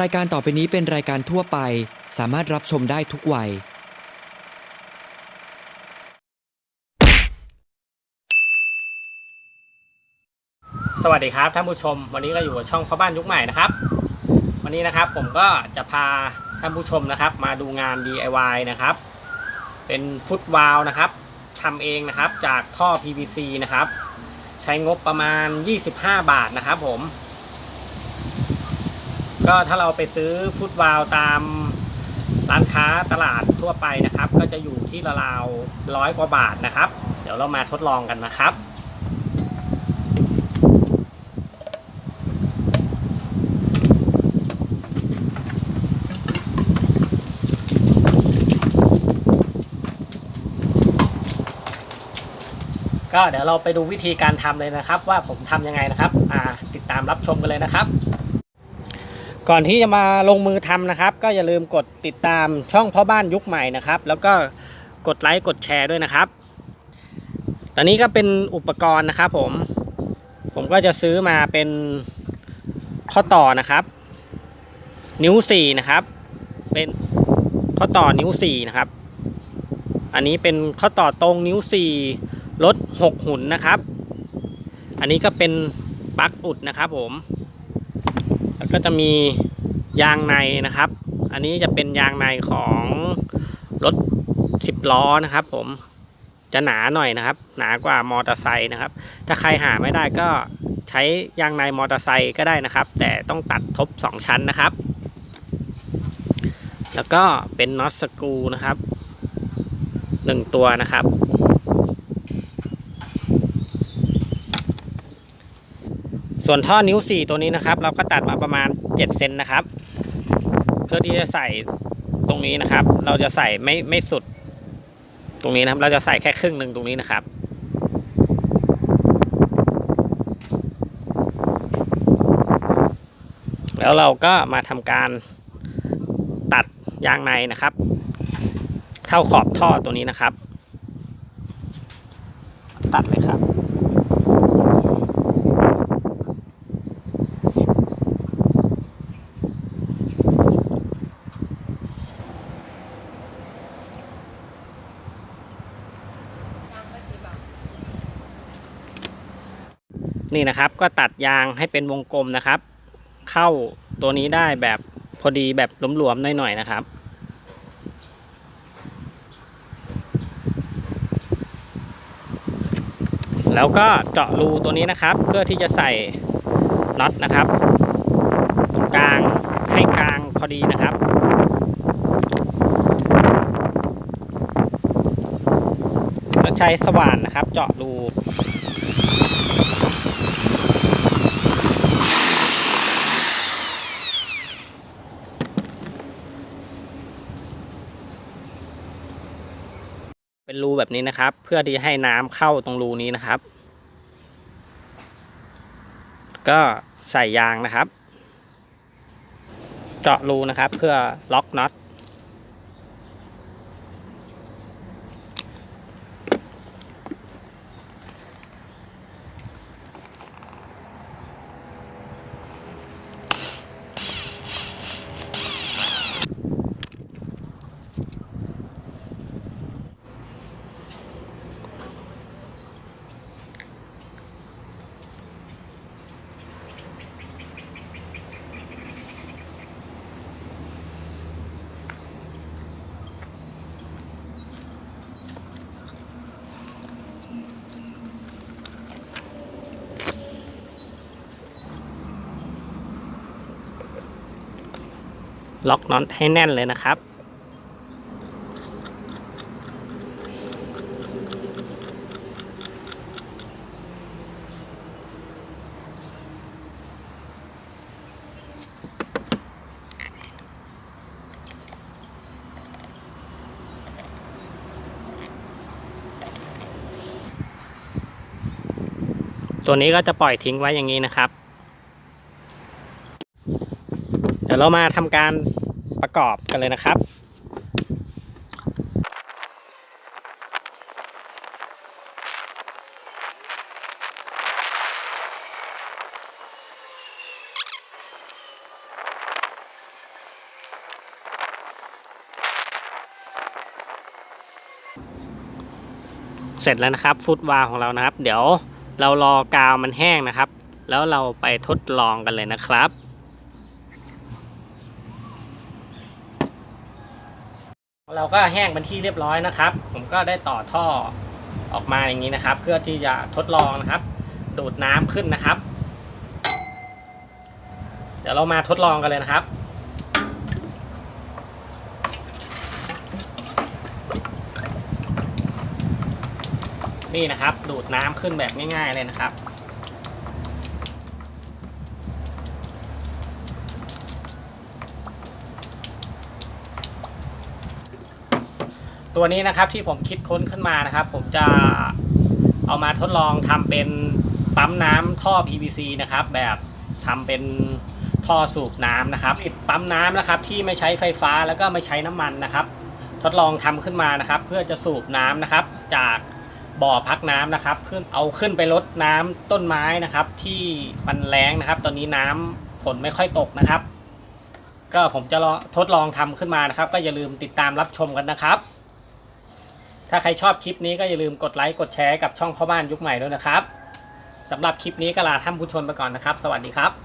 รายการต่อไปนี้เป็นรายการทั่วไป สามารถรับชมได้ทุกวัย สวัสดีครับท่านผู้ชม วันนี้ก็อยู่กับช่องพ่อบ้านยุคใหม่นะครับ วันนี้นะครับผมก็จะพาท่านผู้ชมนะครับ มาดูงาน DIY นะครับ เป็นฟุตวาลนะครับทำเองนะครับจากท่อ PVC นะครับ ใช้งบประมาณ 25 บาทนะครับผม ก็ถ้าเราไปซื้อฟุตวาลตามร้านค้าตลาดทั่วไปนะครับ ก็จะอยู่ที่ราวๆร้อยกว่าบาทนะครับ เดี๋ยวเรามาทดลองกันนะครับก็เดี๋ยวเราไปดูวิธีการทำเลยนะครับ ว่าผมทำยังไงนะครับ อ่า ติดตามรับชมกันเลยนะครับ ก่อนที่จะมาลงมือทำนะครับ ก็อย่าลืมกดติดตามช่องพ่อบ้านยุคใหม่นะครับ แล้วก็กดไลค์กดแชร์ด้วยนะครับ ตอนนี้ก็เป็นอุปกรณ์นะครับ ผม ผมก็จะซื้อมาเป็นข้อต่อนะครับ นิ้วสี่นะครับ เป็นข้อต่อนิ้วสี่นะครับ อันนี้เป็นข้อต่อตรงนิ้วสี่ลดหกหุ่นนะครับ อันนี้ก็เป็นปลั๊กอุดนะครับผม ก็จะมียางในนะครับ อันนี้จะเป็นยางในของรถสิบล้อนะครับผมจะหนาหน่อยนะครับ หนากว่ามอเตอร์ไซค์นะครับ ถ้าใครหาไม่ได้ก็ใช้ยางในมอเตอร์ไซค์ก็ได้นะครับ แต่ต้องตัดทบสองชั้นนะครับ แล้วก็เป็นน็อตสกรูนะครับหนึ่งตัวนะครับ ส่วนท่อนิ้ว 4 ตัวนี้นะครับ เราก็ตัดมาประมาณ 7 เซนนะครับเพื่อที่จะใส่ตรงนี้นะครับ เราจะใส่ไม่ไม่สุด ตรงนี้นะครับ เราจะใส่แค่ครึ่งหนึ่งตรงนี้นะครับแล้วเราก็มาทำการตัดยางในนะครับ เท่าขอบท่อตัวนี้นะครับ ตัดเลยครับ นี่นะครับ ก็ตัดยางให้เป็นวงกลมนะครับ เข้าตัวนี้ได้แบบพอดีแบบหลวมๆหน่อยๆนะครับแล้วก็เจาะรูตัวนี้นะครับ เพื่อที่จะใส่น็อตนะครับตรงกลางให้กลางพอดีนะครับก็ใช้สว่านนะครับ เจาะรู เป็นรูแบบนี้นะครับ เพื่อที่ให้น้ำเข้าตรงรูนี้นะครับ ก็ใส่ยางนะครับ เจาะรูนะครับ เพื่อล็อกน็อต ล็อกน็อตให้แน่นเลยนะครับ ตัวนี้ก็จะปล่อยทิ้งไว้อย่างนี้นะครับ เดี๋ยวเรามาทำการ ประกอบกันเลยนะครับเสร็จแล้วนะครับฟุตวาของเรานะครับ เดี๋ยวเรารอกาวมันแห้งนะครับ แล้วเราไปทดลองกันเลยนะครับ เราก็แห้งเป็นที่เรียบร้อยนะครับ ผมก็ได้ต่อท่อออกมาอย่างนี้นะครับ เพื่อที่จะทดลองนะครับ ดูดน้ำขึ้นนะครับ เดี๋ยวเรามาทดลองกันเลยนะครับนี่นะครับ ดูดน้ำขึ้นแบบง่ายๆเลยนะครับ ตัวนี้นะครับที่ผมคิดค้นขึ้นมานะครับ ผมจะเอามาทดลองทำเป็นปั๊มน้ำท่อ PVC นะครับ แบบทำเป็นท่อสูบน้ำนะครับติดปั๊มน้ำนะครับที่ไม่ใช้ไฟฟ้าแล้วก็ไม่ใช้น้ำมันนะครับ ทดลองทำขึ้นมานะครับ เพื่อจะสูบน้ำนะครับ จากบ่อพักน้ำนะครับขึ้นเอาขึ้นไปลดน้ำต้นไม้นะครับ ที่มันแรงนะครับ ตอนนี้น้ำฝนไม่ค่อยตกนะครับ ก็ผมจะทดลองทำขึ้นมานะครับ ก็อย่าลืมติดตามรับชมกันนะครับ ถ้าใครชอบคลิปนี้ก็อย่าลืมกดไลค์กดแชร์กับช่องพ่อบ้านยุคใหม่ด้วยนะครับสำหรับคลิปนี้ก็ลาท่านผู้ชมไปก่อนนะครับ สวัสดีครับ